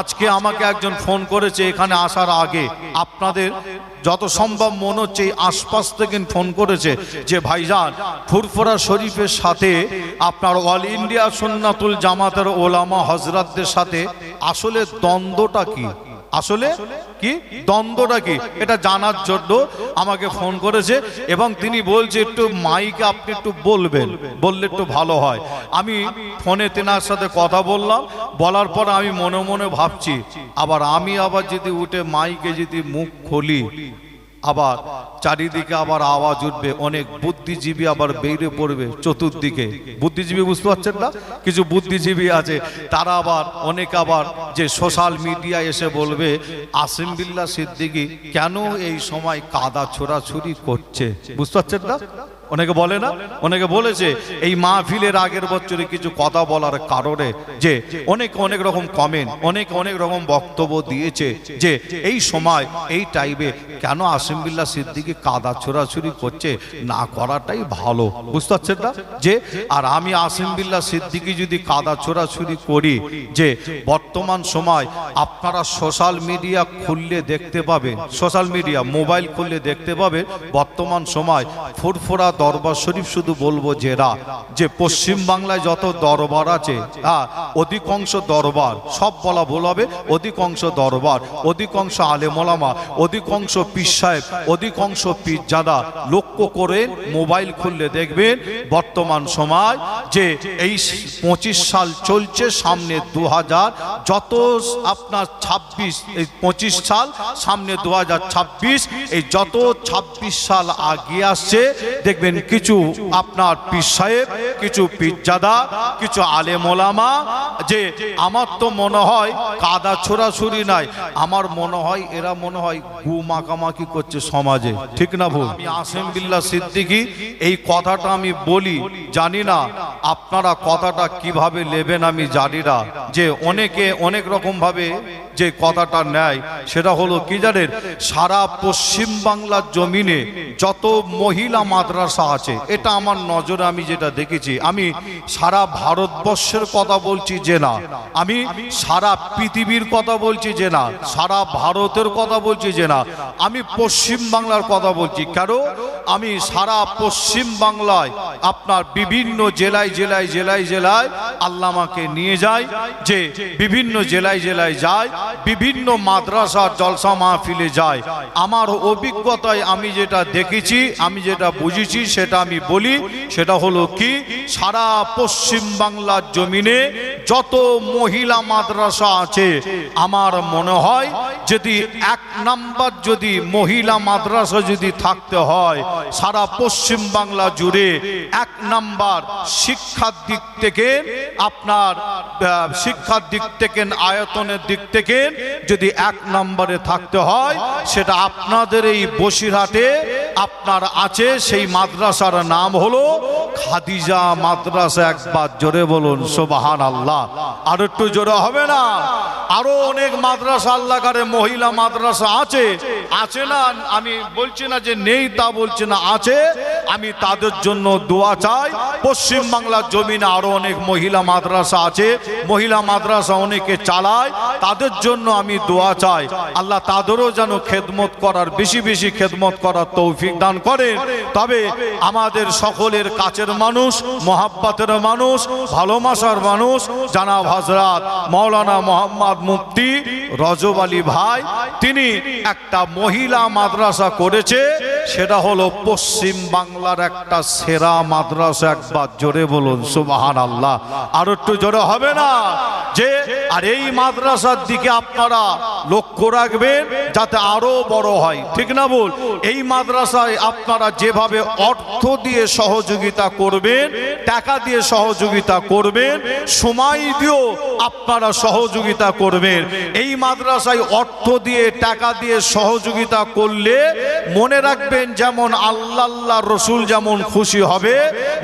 আজকে আমাকে একজন ফোন করেছে এখানে আসার আগে। আপনাদের যত সম্ভব মনে হচ্ছে আশপাশ থেকে ফোন করেছে যে, ভাইজান, ফুরফুরা শরীফের সাথে আপনার অল ইন্ডিয়া সুন্নাতুল জামাতের ওলামা হজরতদের সাথে আসলে দ্বন্দ্বটা কি? আসলে কি? দ্বন্দ্বটা কি? এটা জানার জন্য আমাকে ফোন করেছে এবং তিনি বলছে একটু মাইকে আপনি একটু বলবেন বললে একটু ভালো হয়। আমি ফোনে তেনার সাথে কথা বললাম বলার পর আমি মনে মনে ভাবছি আবার আমি আবার যদি উঠে মাইকে যদি মুখ খুলি আবার চারিদিকে আবার আওয়াজ উঠবে, অনেক বুদ্ধিজীবী আবার বেড়ে পড়বে চতুর্দিকে। বুদ্ধিজীবী বুঝতে পারছেন না? কিছু বুদ্ধিজীবী আছে, তারা আবার, অনেক আবার যে সোশ্যাল মিডিয়া এসে বলবে, আসিম বিল্লা সিদ্দিকি, কেন এই সময় কাদা ছোড়াছুরি করছে? বুঝতে পারছেন না? অনেকে বলে না, অনেকে বলেছে, এই মাহফিলের আগের বছরে কিছু কথা বলার কারণে যে অনেক অনেক রকম কমেন্ট অনেক অনেক রকম বক্তব্য দিয়েছে যে এই সময়, এই টাইমে কেন আসিমবিল্লা সিদ্দিকি কাদা ছোড়াছুরি করছে? না করাটাই ভালো। বুঝতে পারছেন না? যে, আর আমি আসিমবিল্লা সিদ্দিকি যদি কাদা ছোড়াছুরি করি, যে বর্তমান সময় আপনারা সোশ্যাল মিডিয়া খুললে দেখতে পাবেন সোশ্যাল মিডিয়া মোবাইল খুললে দেখতে পাবেন, বর্তমান সময় ফুরফুরা দরবার শরীফ শুধু বলব যেরা যে পশ্চিম বাংলায় যত দরবার আছে হ্যাঁ অধিকাংশ দরবার, সব বলা ভুল হবে, অধিকাংশ দরবার, অধিকাংশ আলেমলামা অধিকাংশ পীর সাহেব, অধিকাংশ পীরজাদা লক্ষ্য করে মোবাইল খুললে দেখবেন, বর্তমান সময় যে এই পঁচিশ সাল চলছে, সামনে দু হাজার যত আপনার ছাব্বিশ, এই পঁচিশ সাল, সামনে দু হাজার ছাব্বিশ, এই যত ছাব্বিশ সাল আগিয়ে আসছে, দেখবেন কিছু আপনার পীর সাহেব, কিছু পীরজাদা, কিছু আলেমোলামা যে আমার তো মনে হয় কাদা ছোড়াছুরি নাই। আমার মনে হয় এরা মনে হয় গু মাকামাকি করছে সমাজে। ঠিক না ভুল? আমি সিদ্দিকি, এই কথাটা আমি বলি, জানি না আপনারা কথাটা কীভাবে নেবেন আমি জানি না। যে অনেকে অনেক রকম ভাবে যে কথাটা নেয়, সেটা হলো কি জানেন? সারা পশ্চিম বাংলার জমিনে যত মহিলা মাদ্রাসা আছে, এটা আমার নজরে আমি যেটা দেখেছি, আমি সারা ভারতবর্ষের কথা বলছি যে না, আমি সারা পৃথিবীর কথা বলছি যে না, সারা ভারতের কথা বলছি যে না, আমি পশ্চিম বাংলার কথা বলছি। কেন? আমি সারা পশ্চিম বাংলায় আপনার বিভিন্ন জেলায় জেলায় জেলায় জেলায় আল্লামাকে নিয়ে যায়, যে বিভিন্ন জেলায় জেলায় যায় বিভিন্ন মাদ্রাসা জলসা মাহফিলে যায়। আমার অভিজ্ঞতায় আমি যেটা দেখেছি, আমি যেটা বুঝেছি, সেটা আমি বলি, সেটা হলো কি, সারা পশ্চিম বাংলার জমিনে যত মহিলা মাদ্রাসা আছে, আমার মনে হয় যদি এক নাম্বার যদি মহিলা মাদ্রাসা যদি থাকতে হয়, সারা পশ্চিম বাংলা জুড়ে এক নাম্বার শিক্ষার দিক থেকে আপনার শিক্ষার দিক থেকে আয়তনের দিক থেকে যদি এক নম্বরে থাকতে হয়, সেটা আপনাদের এই বসিরহাটে আপনার আছে, সেই মাদ্রাসার নাম হলো খাদিজা মাদ্রাসা। একবার জোরে বলুন সোবাহান আল্লাহ আর একটু জোরে হবে না? আরও অনেক মাদ্রাসা আল্লাহকারে মহিলা মাদ্রাসা আছে। আছে না? আমি বলছি না যে নেই তা বলছি না, আছে। আমি তাদের জন্য দোয়া চাই। পশ্চিম বাংলার জমিনে আরও অনেক মহিলা মাদ্রাসা আছে। মহিলা মাদ্রাসা অনেকে চালায়। তাদের জন্য আমি দোয়া চাই। আল্লাহ তাদেরও যেন খেদমত করার, বেশি বেশি খেদমত করার তৌফিক দান করেন। তবে আমাদের সকলের কাছের মানুষ, মহাব্বাতের মানুষ, ভালোবাসার মানুষ, জানাব হজরত মৌলানা মোহাম্মদ মুফতি রজব আলী ভাই। তিনি একটা মহিলা মাদ্রাসা করেছে। সেটা হলো পশ্চিম বাংলার একটা সেরা মাদ্রাসা, একবার জোরে বলুন সুবাহান আল্লাহ আর একটু জোরে হবে না? যে, আর এই মাদ্রাসার দিকে আপনারা লক্ষ্য রাখবেন, যাতে আরও বড় হয়। ঠিক না বল এই মাদ্রাসায় আপনারা যেভাবে অর্থ দিয়ে সহযোগিতা করবেন, টাকা দিয়ে সহযোগিতা করবেন, সময় দিয়েও আপনারা সহযোগিতা করবেন। এই মাদ্রাসায় অর্থ দিয়ে, টাকা দিয়ে সহযোগিতা করলে মনে রাখবেন যেমন আল্লাহ রসুল যেমন খুশি হবে,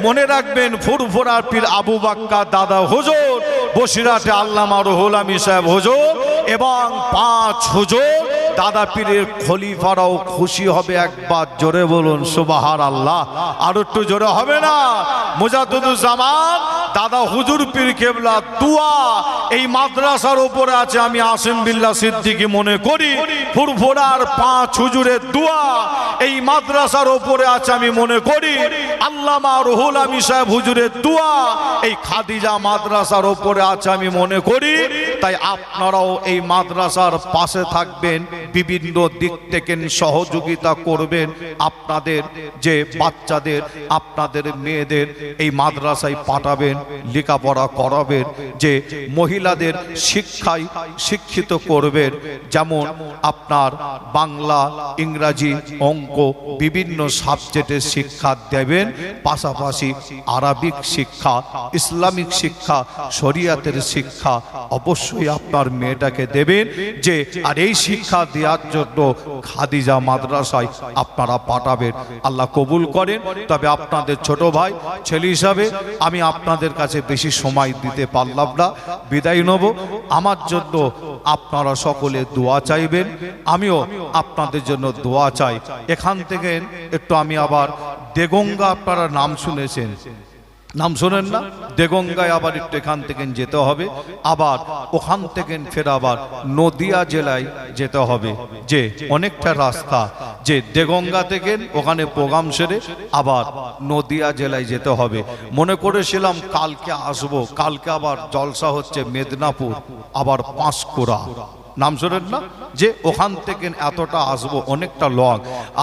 মনে রাখবেন ফুরফুরার পীর আবু বাক্কা দাদা হুজুর বসিরাটে আল্লামা রুহুল আলী সাহেব হুজুর এবং পাঁচ হুজুর, দাদা পীরের খলিফারাও খুশি হবে একবার, জোরে বলুন সুবাহার আল্লাহ আর একটু জোরে হবে না? মুজাদুজ্জামান দাদা হুজুর পীর কেবলা দুয়া, এই মাদ্রাসার উপরে আছে, আমি আসিম বিল্লাহ সিদ্দিকি মনে করি। ফুরফুরার পাঁচ হুজুরের দুয়া এই মাদ্রাসার ওপরে আছে আমি মনে করি। আল্লামা রুহুল আমি সাহেব হুজুরের দুয়া এই খাদিজা মাদ্রাসার ওপরে আছে আমি মনে করি। তাই আপনারাও এই মাদ্রাসার পাশে থাকবেন, বিভিন্ন দিক থেকে সহযোগিতা করবেন আপনাদের, যে বাচ্চাদের, আপনাদের মেয়েদের এই মাদ্রাসায় পাঠাবেন, লেখাপড়া করাবেন, যে মহিলাদের শিক্ষায় শিক্ষিত করবেন, যেমন আপনার বাংলা, ইংরাজি, অঙ্ক বিভিন্ন সাবজেক্টের শিক্ষা দেবেন, পাশাপাশি আরবিক শিক্ষা, ইসলামিক শিক্ষা, শরিয়াতের শিক্ষা অবশ্যই আপনার মেয়েটাকে দেবেন যে, আর এই শিক্ষা দেওয়ার জন্য খাদিজা মাদ্রাসায় আপনারা পাঠাবেন। আল্লাহ কবুল করেন। তবে আপনাদের ছোট ভাই, ছেলে হিসাবে আমি আপনাদের কাছে বেশি সময় দিতে পারলাম না। বিদায় নেব। আমার জন্য আপনারা সকলে দোয়া চাইবেন। আমিও আপনাদের জন্য দোয়া চাই। এখান থেকে একটু আমি আবার দেগঙ্গা আপনারা নাম শুনেছেন। নাম শোনেন না। দেগঙ্গায় আবার একটু এখান থেকে যেতে হবে। আবার ওখান থেকে ফের আবার নদিয়া জেলায় যেতে হবে। যে অনেকটা রাস্তা, যে দেগঙ্গা থেকে ওখানে প্রোগ্রাম সেরে আবার নদিয়া জেলায় যেতে হবে। মনে করেছিলাম কালকে আসব, কালকে আবার জলসা হচ্ছে মেদিনীপুর, আবার পাঁশকুড়া। নাম শোনেন না? যে ওখান থেকে এতটা আসব, অনেকটা লং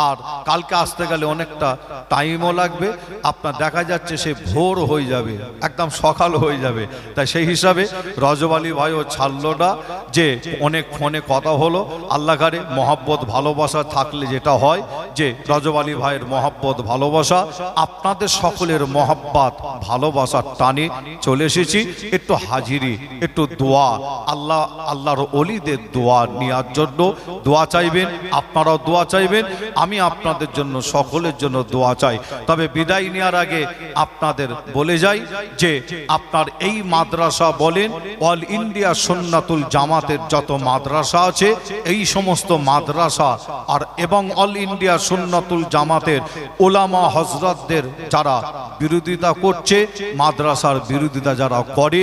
আর কালকে আসতে গেলে অনেকটা টাইমও লাগবে, আপনার দেখা যাচ্ছে সে ভোর হয়ে যাবে, একদম সকাল হয়ে যাবে। তাই সেই হিসাবে রজব আলী ভাইও ছাড়লো না যে অনেক ফোনে কথা হলো। আল্লাহ ঘরে মহাব্বত, ভালোবাসা থাকলে যেটা হয় যে রজব আলী ভাইয়ের মহাব্বত, ভালোবাসা, আপনাদের সকলের মহাব্বাত, ভালোবাসার টানে চলে এসেছি। একটু হাজিরি, একটু দোয়া। আল্লাহ, আল্লাহর অলিদের দোয়া নেওয়ার জন্য দোয়া চাইবেন, আপনারাও দোয়া চাইবেন, আমি আপনাদের জন্য, সকলের জন্য দোয়া চাই। তবে বিদায় নেওয়ার আগে আপনাদের বলে যাই যে আপনার এই মাদ্রাসা বলেন, অল ইন্ডিয়া সন্ন্যাতুল জামাতের যত মাদ্রাসা আছে, এই সমস্ত মাদ্রাসা আর এবং অল ইন্ডিয়া সুন্নাতুল জামাতের ওলামা হজরতদের যারা বিরোধিতা করছে, মাদ্রাসার বিরোধিতা যারা করে,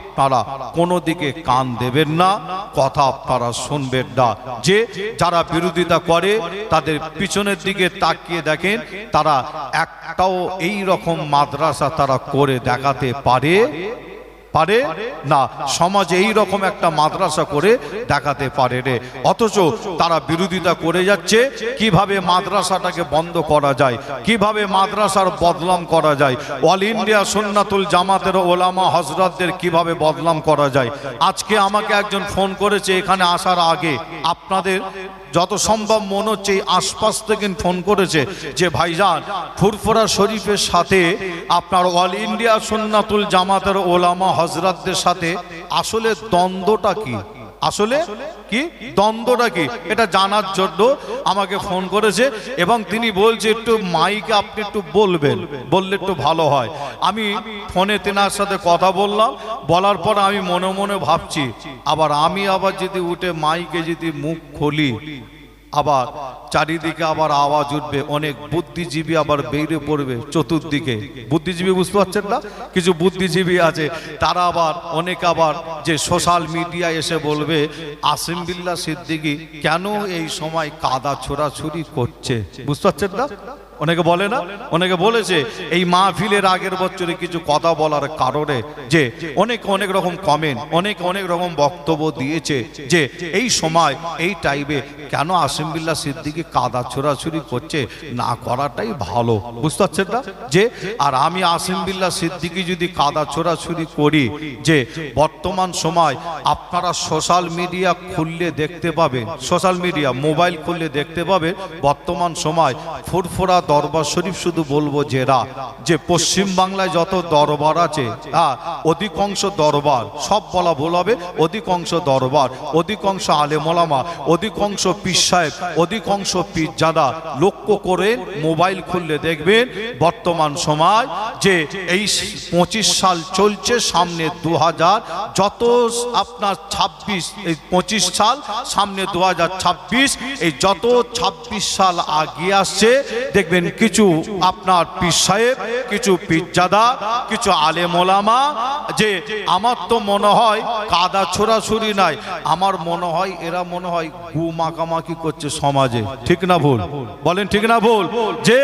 আপনারা কোনো দিকে কান দেবেন না, কথা আপনারা শুনবেন না। যে যারা বিরোধিতা করে, তাদের পিছনের দিকে তাকিয়ে দেখেন, তারা একটাও এই রকম মাদ্রাসা তারা করে দেখাতে পারে পারে? না, সমাজ এই রকম একটা মাদ্রাসা করে দেখাতে পারে রে। অথচ তারা বিরোধিতা করে যাচ্ছে, কীভাবে মাদ্রাসাটাকে বন্ধ করা যায়, কীভাবে মাদ্রাসার বদলাম করা যায় অল ইন্ডিয়া সুন্নাতুল জামাতের ওলামা হজরতদের কীভাবে বদলাম করা যায়। আজকে আমাকে একজন ফোন করেছে এখানে আসার আগে, আপনাদের যত সম্ভব মনে হচ্ছে এই আশপাশ থেকে ফোন করেছে যে, ভাইজান, ফুরফুরা শরীফের সাথে আপনার অল ইন্ডিয়া সুন্নাতুল জামাতের ওলামা হজরতদের সাথে আসলে দ্বন্দ্বটা কি? আসলে কি? দ্বন্দ্বটা কি? এটা জানার জন্য আমাকে ফোন করেছে এবং তিনি বলছে, একটু মাইকে আপনি একটু বলবেন, বললে একটু ভালো হয়। আমি ফোনে তেনার সাথে কথা বললাম, বলার পর আমি মনে মনে ভাবছি, আবার আমি আবার যদি উঠে মাইকে যদি মুখ খুলি আবার চারিদিকে আবার আওয়াজ উঠবে, অনেক বুদ্ধিজীবী আবার বেরিয়ে পড়বে চতুর্দিকে। বুদ্ধিজীবী বুঝতে পারছেন না? কিছু বুদ্ধিজীবী আছে, তারা আবার, অনেক আবার যে সোশ্যাল মিডিয়া এসে বলবে আসিম বিল্লা সিদ্দিকি, কেন এই সময় কাদা ছোড়াছুরি করছে? বুঝতে পারছেন না? অনেকে বলে না? অনেকে বলেছে, এই মাহফিলের আগের বছরে কিছু কথা বলার কারণে যে অনেক অনেক রকম কমেন্ট অনেক অনেক রকম বক্তব্য দিয়েছে যে এই সময়, এই টাইমে কেন আসিমবিল্লা সিদ্দিকি কাদা ছোড়াছুরি করছে? না করাটাই ভালো। বুঝতে পারছেন না? যে, আর আমি আসিমবিল্লা সিদ্দিকি যদি কাদা ছোড়াছুরি করি, যে বর্তমান সময় আপনারা সোশ্যাল মিডিয়া খুললে দেখতে পাবেন সোশ্যাল মিডিয়া মোবাইল খুললে দেখতে পাবেন, বর্তমান সময় ফুরফুরা দরবার শরীফ শুধু বলব যেরা যে পশ্চিম বাংলায় যত দরবার আছে হ্যাঁ অধিকাংশ দরবার, সব বলা ভুল হবে, অধিকাংশ দরবার, অধিকাংশ আলেমলামা অধিকাংশ পীর সাহেব, অধিকাংশ পীরজাদা লক্ষ্য করে মোবাইল খুললে দেখবেন বর্তমান সময় যে এই পঁচিশ সাল চলছে, সামনে দু হাজার যত আপনার ছাব্বিশ, এই পঁচিশ সাল, সামনে দু হাজার ছাব্বিশ, এই যত ছাব্বিশ সাল আগিয়ে আসছে, দেখবেন কিছু আপনার পীর সাহেব, কিছু পীরজাদা কিছু আলে আলেমোলামা যে আমার তো মনে হয় কাদা ছোড়াছুরি নাই, আমার মনে হয় এরা মনে হয় গু মাখামাখি করছে সমাজে। ঠিক না ভুল? বলেন, ঠিক না ভুল? যে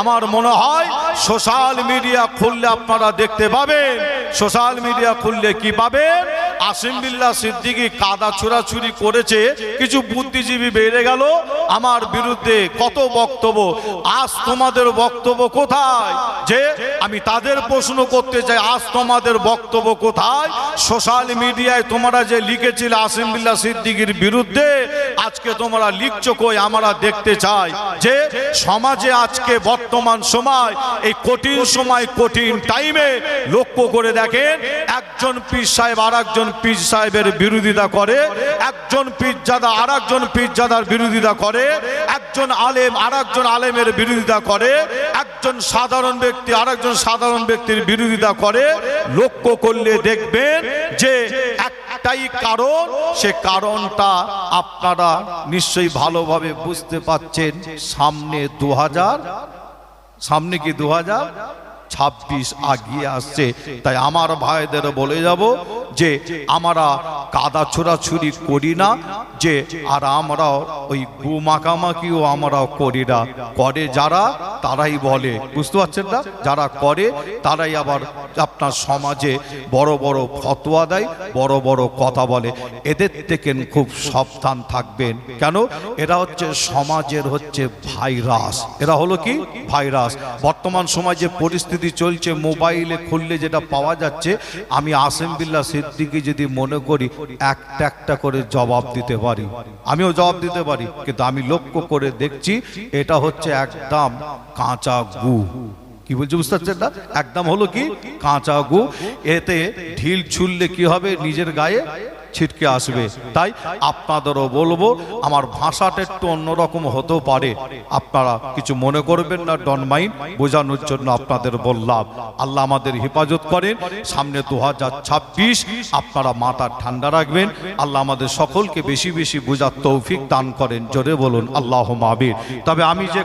আমার মনে হয় সোশ্যাল মিডিয়া খুললে আপনারা দেখতে পাবেন, সোশ্যাল মিডিয়া খুললে কি পাবেন? আসিম বিল্লা সিদ্দিকি কাদা ছোড়াছুরি করেছে, কিছু বুদ্ধিজীবী বেড়ে গেল, আমার বিরুদ্ধে কত বক্তব্য, আজ তোমাদের বক্তব্য কোথায়? যে আমি তাদের প্রশ্ন করতে চাই, আজ তোমাদের বক্তব্য কোথায়? সোশ্যাল মিডিয়ায় তোমরা যে লিখেছিলে আসিম বিল্লা সিদ্দিকির বিরুদ্ধে আজকে তোমরা লিখছো কই? আমরা দেখতে চাই যে সমাজে আজকে বর্তমান সময়, এই কঠিন সময়, কঠিন টাইমে লক্ষ্য করে দেখেন, একজন পীর সাহেব আর একজন পীর সাহেবের বিরোধিতা করে, একজন পীরজাদা আর একজন পীরজাদার বিরোধিতা করে, একজন আলেম আর একজন আলেমের বিরোধিতা করে, একজন সাধারণ ব্যক্তি আর একজন সাধারণ ব্যক্তির বিরোধিতা করে, লক্ষ্য করলে দেখবেন যে একটাই কারণ, সে কারণটা আপনারা নিশ্চয়ই ভালোভাবে বুঝতে পাচ্ছেন সামনে দু হাজার সামনে কি দু হাজার ছাব্বিশ আগিয়ে আসছে। তাই আমার ভাইদের বলে যাব যে, আমরা কাদা ছোড়াছুরি করি না, যে, আর আমরা ওই গু আমরা করি না। করে যারা, তারাই বলে। বুঝতে পারছেন না? যারা করে, তারাই আবার আপনার সমাজে বড় বড় ফতোয়া দেয়, বড় বড় কথা বলে। এদের থেকে খুব সাবধান থাকবেন। কেন? এরা হচ্ছে সমাজের হচ্ছে ভাইরাস। এরা হলো কি? ভাইরাস। বর্তমান সময় যে পরিস্থিতি চলছে, মোবাইলে খুললে যেটা পাওয়া যাচ্ছে, আমি আসেম বিল্লা সিদ্দিকি যদি মনে করি, একটা একটা করে জবাব দিতে পারি। আমিও জবাব দিতে পারি, কিন্তু আমি লক্ষ্য করে দেখছি, এটা হচ্ছে একদম কাঁচা গু। কি বলছি বুঝতে পারছেন না একদম হলো কি? কাঁচা গু। এতে ঢিল ছুললে কি হবে? নিজের গায়ে ছিটকে আসবে। তাই আপনাদেরও বলব, আমার ভাষাটা একটু অন্যরকম হতেও পারে। আপনারা কিছু মনে করবেন না ডন মাইন্ড বোঝানোর জন্য আপনাদের বললাম। আল্লাহ আমাদের হেফাজত করেন। সামনে দু হাজার ছাব্বিশ, আপনারা মাথা ঠান্ডা রাখবেন। আল্লাহ আমাদের সকলকে বেশি বেশি বোঝার তৌফিক দান করেন। জোরে বলুন আল্লাহ মাবির তবে আমি যে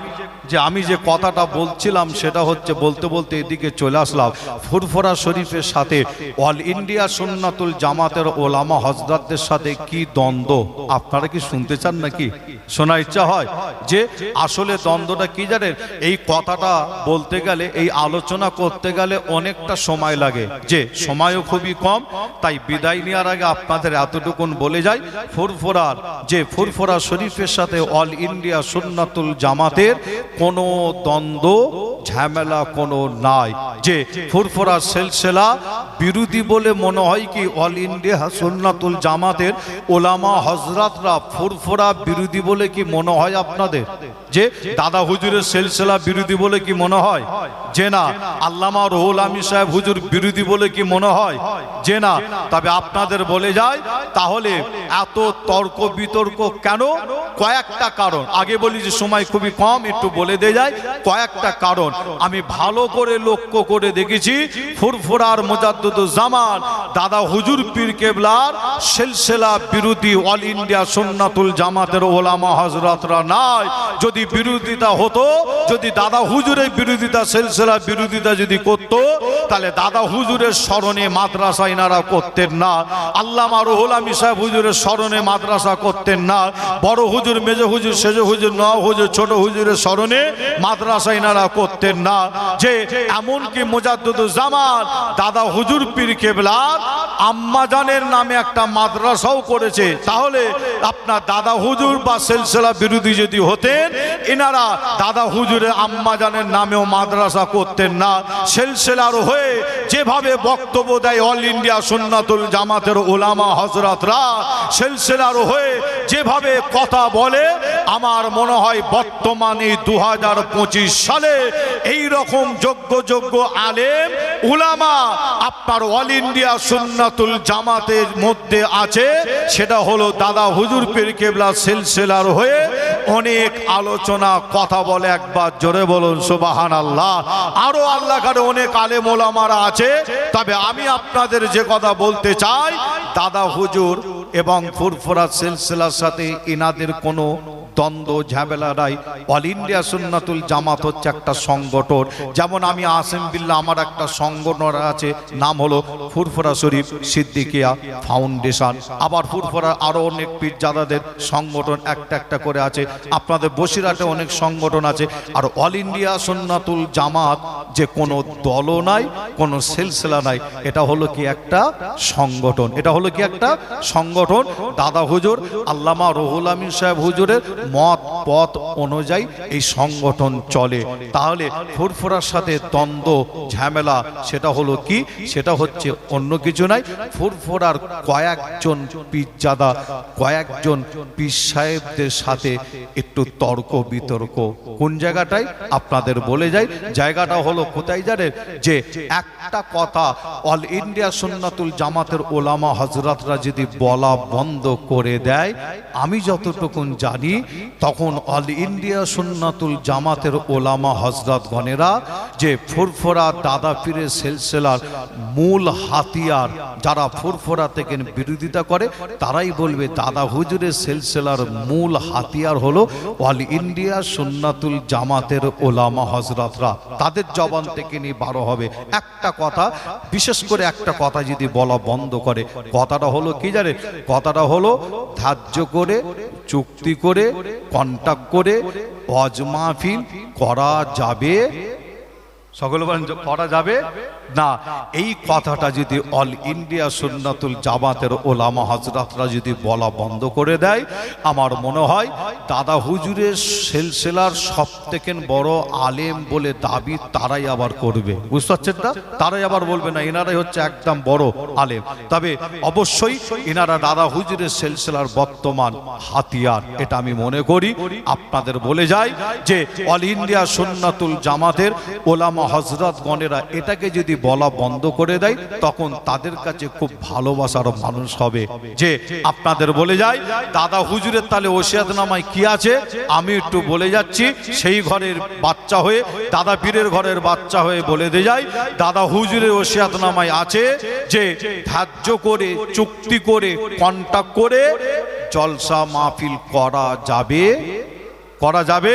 যে আমি যে কথাটা বলছিলাম, সেটা হচ্ছে বলতে বলতে এদিকে চলে আসলাম। ফুরফুরা শরীফের সাথে অল ইন্ডিয়া সুন্নাতুল জামাতের ওলামা হজরতদের সাথে কি দ্বন্দ্ব? আপনারা কি শুনতে চান নাকি? শোনা ইচ্ছা হয় যে আসলে দ্বন্দ্বটা কি জানেন? এই কথাটা বলতে গেলে, এই আলোচনা করতে গেলে অনেকটা সময় লাগে। যে সময়ও খুবই কম, তাই বিদায় নেওয়ার আগে আপনাদের এতটুকুন বলে যাই। ফুরফুরার, যে ফুরফুরা শরীফের সাথে অল ইন্ডিয়া সুন্নাতুল জামাতের কোনো দ্বন্দ্ব, ঝামেলা কোনো নাই। যে ফুরফুরা সেলসেলা বিরোধী বলে মনে হয় কি, অল ইন্ডিয়া সুন্নাতুল জামাতের ওলামা হজরতরা ফুরফোরা বিরোধী বলে কি মনে হয় আপনাদের? যে দাদা হুজুরের সেলসেলা বিরোধী বলে কি মনে হয়? যে না, আল্লামা রহুল আলী সাহেব হুজুর বিরোধী বলে কি মনে হয়? যে না, তবে আপনাদের বলে যায়, তাহলে এত তর্ক বিতর্ক কেন? কয়েকটা কারণ। আগে বলি যে সময় খুবই কম, একটু বলে দিয়ে যায় কয়েকটা কারণ। আমি ভালো করে লক্ষ্য করে দেখেছি, ফুরফুরার জামান, দাদা হুজুর পীর কেবলার সেলসেলা বিরোধী অল ইন্ডিয়া সুন্নাতুল জামাতের ওলামা হজরতরা নাই। যদি বিরোধিতা হতো, যদি দাদা হুজুরের বিরোধিতা সেলসেলা বিরোধিতা যদি করত, তাহলে দাদা হুজুরের স্মরণে মাদ্রাসা ইনারা করতেন না, আল্লামা রহুল আমি সাহেব হুজুরের স্মরণে মাদ্রাসা করতেন না, বড় হুজুর, মেজ হুজুর, সেজ হুজুর, ন হুজুর, ছোট হুজুরের স্মরণে মাদ্রাসা ইনারা করতেন না, যে এমনকি মোজাদ্দুদ জামান দাদা হুজুর পীর কেবলার আম্মাজানের নামে একটা মাদ্রাসাও করেছে, তাহলে আপনার দাদা হুজুর বা সেলসেলা বিরোধী যদি হতেন এনারা দাদা হুজুরের আম্মাজানের নামেও মাদ্রাসা করতেন না। সেলসেলার হয়ে যেভাবে বক্তব্য দেয় অল ইন্ডিয়া সুন্নাতুল জামাতের ওলামা হজরতরা সেলসেলার হয়ে যেভাবে কথা বলে, আমার মনে হয় বর্তমানে দু হাজার পঁচিশ সালে এই রকম যোগ্য যোগ্য আলেম, উলামা আপনার অল ইন্ডিয়া সুন্নাতুল জামাতের মধ্যে আছে। সেটা হলো দাদা হুজুর পীর কেবলা সিলসিলার হয়ে অনেক আলোচনা কথা বলে একবার জোরে বলুন সুবাহান আল্লাহ আরও আল্লাহ কারে অনেক আলেম ওলামারা আছে, তবে আমি আপনাদের যে কথা বলতে চাই, দাদা হুজুর এবং ফুরফুরা সিলসিলার সাথে ইনাদের কোনো দ্বন্দ্ব, ঝামেলা নাই অল ইন্ডিয়া সুন্নাতুল জামাত হচ্ছে একটা সংগঠন। যেমন আমি আসেম বিল্লা আমার একটা সংগঠন আছে, নাম হলো ফুরফুরা শরীফ সিদ্দিকিয়া ফাউন্ডেশন। আবার ফুরফুরা আরও অনেক পীরজাদাদের সংগঠন একটা একটা করে আছে। আপনাদের বসিরহাটে অনেক সংগঠন আছে। আর অল ইন্ডিয়া সুন্নাতুল জামাত যে কোনো দলও নাই, কোনো সিলসিলা নাই, এটা হলো কি একটা সংগঠন। এটা হলো কি একটা সংগঠন? দাদা হুজুর, আল্লামা রহুল আমিন সাহেব হুজুরের মত, পথ অনুযায়ী এই সংগঠন চলে। তাহলে ফুরফুরার সাথে দ্বন্দ্ব, ঝামেলা, সেটা হলো কি? সেটা হচ্ছে অন্য কিছু নাই। ফুরফুরার কয়েকজন পিজ্জাদা কয়েকজন পীর সাহেবদের সাথে একটু তর্ক বিতর্ক। কোন জায়গাটায়? আপনাদের বলে যাই। জায়গাটা হলো কোথায় জানেন? যে একটা কথা অল ইন্ডিয়া সুন্নাতুল জামাতের ওলামা হজরতরা যদি বলা বন্ধ করে দেয়, আমি যতটুকুন জানি তখন অল ইন্ডিয়া সুন্নাতুল জামাতের ওলামা হজরত গণেরা যে ফুরফুরা দাদা পীরের সেলসেলার মূল হাতিয়ার যারা ফুরফুরা থেকে বিরোধিতা করে, তারাই বলবে দাদা হুজুরের সেলসেলার মূল হাতিয়ার হলো অল ইন্ডিয়া সুন্নাতুল জামাতের ওলামা হজরতরা তাদের জবান থেকে নিয়ে বারো হবে। একটা কথা, বিশেষ করে একটা কথা যদি বলা বন্ধ করে, কথাটা হলো কি জানে কথাটা হলো ধার্য করে চুক্তি করে কন্ট্যাক্ট করে অজমাফিল করা যাবে। সকল বলেন করা যাবে? না, এই কথাটা যদি অল ইন্ডিয়া সুন্নাতুল জামাতের ওলামা হজরতরা যদি বলা বন্ধ করে দেয়, আমার মনে হয় দাদা হুজুরের সেলসেলার সব থেকে বড় আলেম বলে দাবি তারাই আবার করবে। বুঝতে পারছেন না? তারাই আবার বলবে না, এনারাই হচ্ছে একদম বড় আলেম। তবে অবশ্যই এনারা দাদা হুজুরের সেলসেলার বর্তমান হাতিয়ার, এটা আমি মনে করি। আপনাদের বলে যাই যে অল ইন্ডিয়া সুন্নাতুল জামাতের ওলামা হজরত গণেরা এটাকে যদি বলা বন্ধ করে দেয়, তখন তাদের কাছে খুব ভালোবাসার মানুষ হবে। যে, আপনাদের বলে যায়, দাদা হুজুরের তালে ওসিয়াত নামায় কি আছে? আমি একটু বলে যাচ্ছি, সেই ঘরের বাচ্চা হয়ে, দাদা পীরের ঘরের বাচ্চা হয়ে বলে দিয়ে যায়, দাদা হুজুরের ওসিয়াত নামায় আছে যে, ধার্য করে, চুক্তি করে কন্টাক্ট করে জলসা মাহফিল করা যাবে? করা যাবে?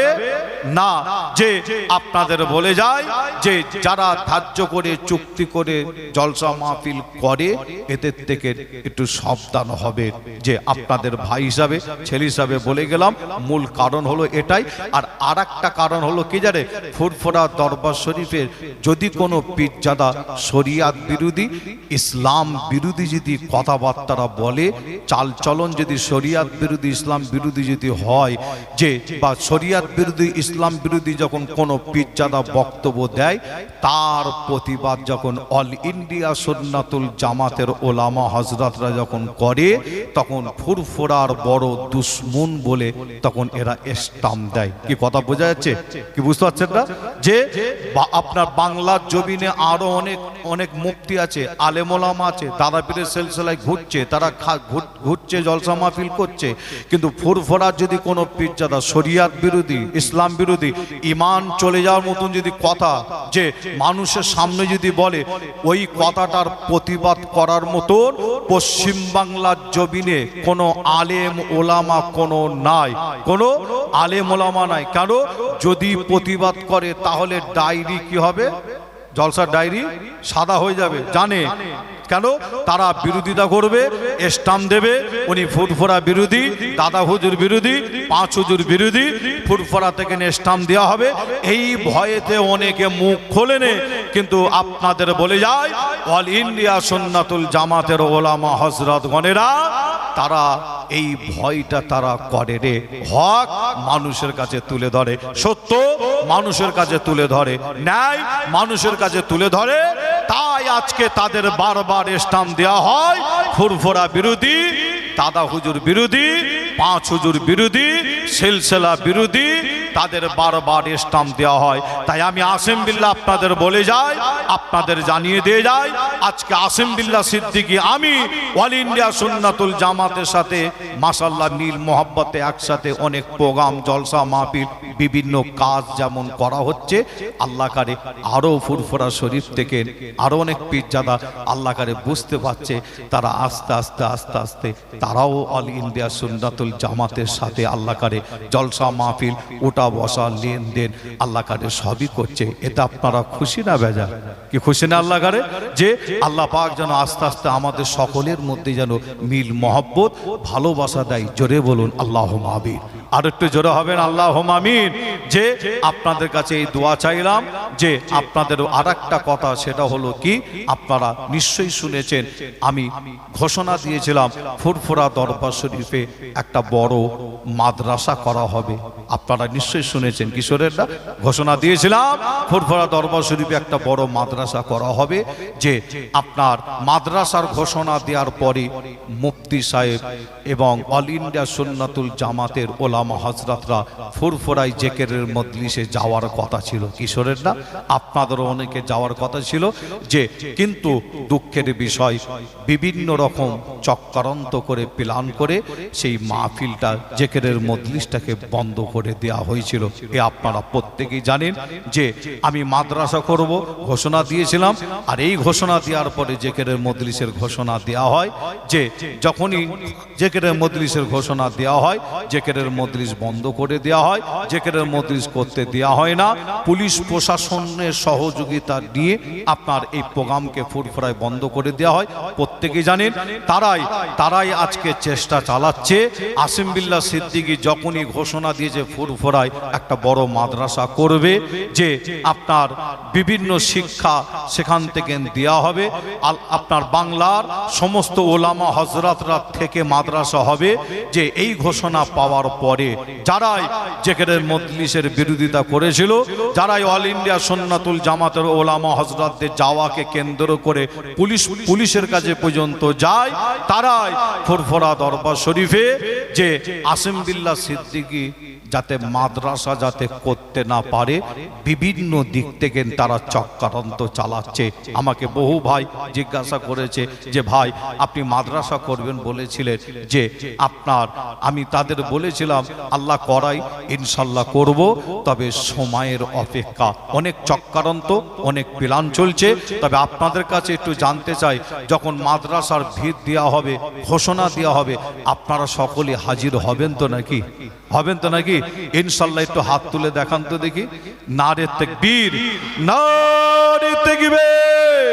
না। যে আপনাদের বলে যায় যে যারা ধার্য করে চুক্তি করে জলসা মাহফিল করে এদের থেকে একটু সাবধান হবে যে আপনাদের ভাই হিসাবে ছেলে হিসাবে বলে গেলাম মূল কারণ হলো এটাই। আর আর একটা কারণ হলো কি জানে? ফুরফুরা দরবার শরীফের যদি কোনো পীরজাদা শরিয়াত বিরোধী ইসলাম বিরোধী যদি কথাবার্তারা বলে চালচলন যদি শরিয়াত বিরোধী ইসলাম বিরোধী যদি হয় যে বা শরিয়াত বিরোধী, ইসলাম বিরোধী যখন কোনো পীরজাদা বক্তব্য দেয়, তার প্রতিবাদ যখন অল ইন্ডিয়া সুন্নাতুল জামাতের ওলামা হজরতরা যখন করে, তখন ফুরফুরার বড় দুশ্মন বলে তখন এরা স্টাম দেয়। কি কথা বোঝা যাচ্ছে? কি বুঝতে পারছেন না? যে আপনার বাংলার জমিনে আরও অনেক অনেক মুক্তি আছে আলেমোলামা আছে দাদা পীরের সেলসেলায় ঘুরছে, তারা ঘুরছে, জলসা মাহফিল করছে, কিন্তু ফুরফুরার যদি কোনো পিজ্জাদা পীরজাদা শরিয়াত বিরোধী, ইসলাম বিরোধী ইমান চলে যাওয়ার মতন যদি কথা যে মানুষের সামনে যদি বলে, ওই কথাটার প্রতিবাদ করার মতন পশ্চিম বাংলার জমিনে কোনো আলেম ওলামা কোনো নাই। কোনো আলেম ওলামা নাই। কেন? যদি প্রতিবাদ করে, তাহলে ডায়েরি কি হবে? জলসার ডায়েরি সাদা হয়ে যাবে। জানে? কেন? তারা বিরোধিতা করবে স্টাম দেবে, উনি ফুটফোরা বিরোধী, দাদা হুজুর বিরোধী, পাঁচ হুজুর বিরোধী, ফুটফোরা থেকে স্টাম দেওয়া হবে। এই ভয়েতে অনেকে মুখ খোলেনে, কিন্তু আপনাদের বলে যায়, অল ইন্ডিয়া সন্ন্যাতুল জামাতের ওলামা হজরত গণেরা তারা এই ভয়টা তারা করে রে। হক মানুষের কাছে তুলে ধরে। সত্য মানুষের কাছে তুলে ধরে। ন্যায় মানুষের কাছে তুলে ধরে। তাই আজকে তাদের বারবার স্টাম দেওয়া হয়। ফুরফোরা বিরোধী, দাদা হুজুর বিরোধী, পাঁচ হুজুর বিরোধী, সিলসিলা বিরোধী তাদের বারবার স্টাম দেওয়া হয়। তাই আমি আসেম বিল্লাহ আপনাদের বলে যাই, আপনাদের জানিয়ে দিয়ে যাই, আজকে আসেম বিল্লাহ সিদ্দিকি, আমি অল ইন্ডিয়া সুন্নাতুল জামাতের সাথে মাসাল্লাহ নীল মোহাব্বতে একসাথে অনেক প্রোগ্রাম জলসা মাহফিল, বিভিন্ন কাজ যেমন করা হচ্ছে, আল্লাহ কারে আরও ফুরফুরা শরীফ থেকে আরও অনেক পীরজাদা আল্লাহ কারে বুঝতে পারছে, তারা আস্তে আস্তে আস্তে আস্তে, তারাও অল ইন্ডিয়া সুন্নাতুল জামাতের সাথে আল্লাহ কারে জলসা মাহফিল, ওটা বসা লেনদেন আল্লাহ কারে সবই করছে, এটা আপনারা খুশি না বেজা কি খুশি না আল্লাহ কারে যে আল্লাহ পাক যেন আস্তে আস্তে আমাদের সকলের মধ্যে যেন মিল, মহব্বত, ভালোবাসা দেয়। জোরে বলুন আল্লাহ মাবির আর একটু জোরে হবেন আল্লাহ মামিন যে আপনাদের কাছে এই দোয়া চাইলাম, যে আপনাদের আর কথা, সেটা হলো কি, আপনারা নিশ্চয়ই শুনেছেন, আমি ঘোষণা দিয়েছিলাম, ফুরফুরা দরবার শরীফে একটা বড় মাদ্রাসা করা হবে। আপনারা নিশ্চয়ই শুনেছেন কিশোরেররা ঘোষণা দিয়েছিলাম, ফুরফুরা দরবার শরীফে একটা বড় মাদ্রাসা করা হবে, যে আপনার মাদ্রাসার ঘোষণা দেওয়ার পরে মুফতি সাহেব এবং অল ইন্ডিয়া সুন্নাতুল জামাতের ওলামা হজরতরা ফুরফুরাই জেকেরের মজলিসে যাওয়ার কথা ছিল। কিশোরের না? আপনাদেরও অনেকে যাওয়ার কথা ছিল যে, কিন্তু দুঃখের বিষয়, বিভিন্ন রকম চক্রান্ত করে, প্ল্যান করে সেই মাহফিলটা জেকেরের মজলিসটাকে বন্ধ করে দেওয়া হয়েছিল। এ আপনারা প্রত্যেকেই জানেন যে, আমি মাদ্রাসা করব, ঘোষণা দিয়েছিলাম, আর এই ঘোষণা দেওয়ার পরে জেকেরের মজলিসের ঘোষণা দেওয়া হয় যে, যখনই জেকেরের মজলিসের ঘোষণা দেওয়া হয়, জেকেরের মজলিস বন্ধ করে দেওয়া হয় জেকেরের মজলিস করতে দেওয়া হয় না। পুলিশ প্রশাসনের সহযোগিতা নিয়ে আপনার এই প্রোগ্রামকে ফুরফুরায় বন্ধ করে দেওয়া হয়। প্রত্যেকে জানেন, তারাই তারাই আজকে চেষ্টা চালাচ্ছে। আসিম বিল্লাহ সিদ্দিকি যখনই ঘোষণা দিয়েছে, ফুরফুরায় একটা বড় মাদ্রাসা করবে, যে আপনার বিভিন্ন শিক্ষা সেখান থেকে দেওয়া হবে। আপনার বাংলার সমস্ত ওলামা হজরতরা থেকে মাদ্রাসা হবে, যে এই ঘোষণা পাওয়ার পরে যারাই জেকেরের মজলিসের বিরোধিতা করেছিল, যারাই অল ইন্ডিয়া সন্ন্যাতুল জামাতের ওলামা হজরতদের যাওয়াকে কেন্দ্র করে পুলিশ, পুলিশের কাছে পর্যন্ত যায়, তারাই ফুরফরা দরবার শরীফে যে আসিম সিদ্দিকী যাতে মাদ্রাসা যাতে করতে না পারে, বিভিন্ন দিক থেকে তারা চক্রান্ত চালাচ্ছে। আমাকে বহু ভাই জিজ্ঞাসা করেছে যে, ভাই, আপনি মাদ্রাসা করবেন বলেছিলেন যে, আপনার, আমি তাদের বলেছিলাম, আল্লাহ করাই, ইনশাল্লাহ করব, তবে সময়ের অপেক্ষা। অনেক চক্রান্ত, অনেক প্ল্যান চলছে। তবে আপনাদের কাছে একটু জানতে চাই, যখন মাদ্রাসার ভিত দেওয়া হবে, ঘোষণা দেওয়া হবে, আপনারা সকলে হাজির হবেন তো নাকি? হবেন তো নাকি? ইনশাল্লাহ একটু হাত তুলে দেখান তো দেখি। নারে তেকবীর নারে তেকবীর